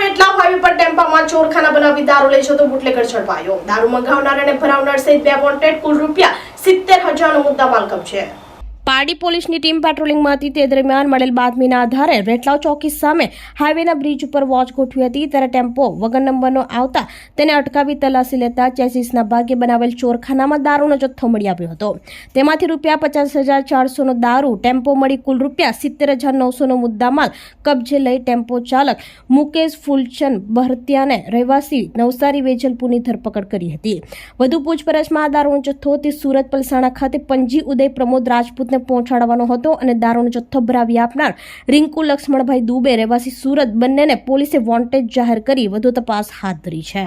રેટલા highway પર ટેમ્પામાં ચોરખાના બનાવી દારૂ લઈ જતો બુટલેગર ઝડપાયો દારૂ મંગાવનાર અને ભરાવનાર સહિત બે વોન્ટેડ કુલ રૂપિયા સિત્તેર હજારનો મુદ્દામાલ કબજે. પારડી પોલીસની ટીમ પેટ્રોલિંગમાં હતી તે દરમિયાન મળેલ બાતમીના આધારે રેટલાવ ચોકી સામે હાઈવેના બ્રિજ ઉપર વોચ ગોઠવી હતી. ત્યારે ટેમ્પો વગર નંબરનો આવતા તેને અટકાવી તલાશી લેતા ચેસીસના ભાગે બનાવેલ ચોરખાનામાં દારૂનો જથ્થો મળી આવ્યો હતો. તેમાંથી રૂપિયા પચાસ હજાર ચારસોનો દારૂ, ટેમ્પો મળી કુલ રૂપિયા સિત્તેર હજાર નવસોનો મુદ્દામાલ કબજે લઈ ટેમ્પો ચાલક મુકેશ ફૂલચંદ બહરતિયાને રહેવાસી નવસારી વેજલપુરની ધરપકડ કરી હતી. વધુ પૂછપરછમાં આ દારૂનો જથ્થો તે સુરત પલસાણા ખાતે પંજી ઉદય પ્રમોદ રાજપૂતને પહોંચાડવાનો હતો અને દારૂનો જથ્થો ભરાવી આપનાર રિંકુ લક્ષ્મણભાઈ દુબે રહેવાસી સુરત બંનેને પોલીસે વોન્ટેડ જાહેર કરી વધુ તપાસ હાથ ધરી છે.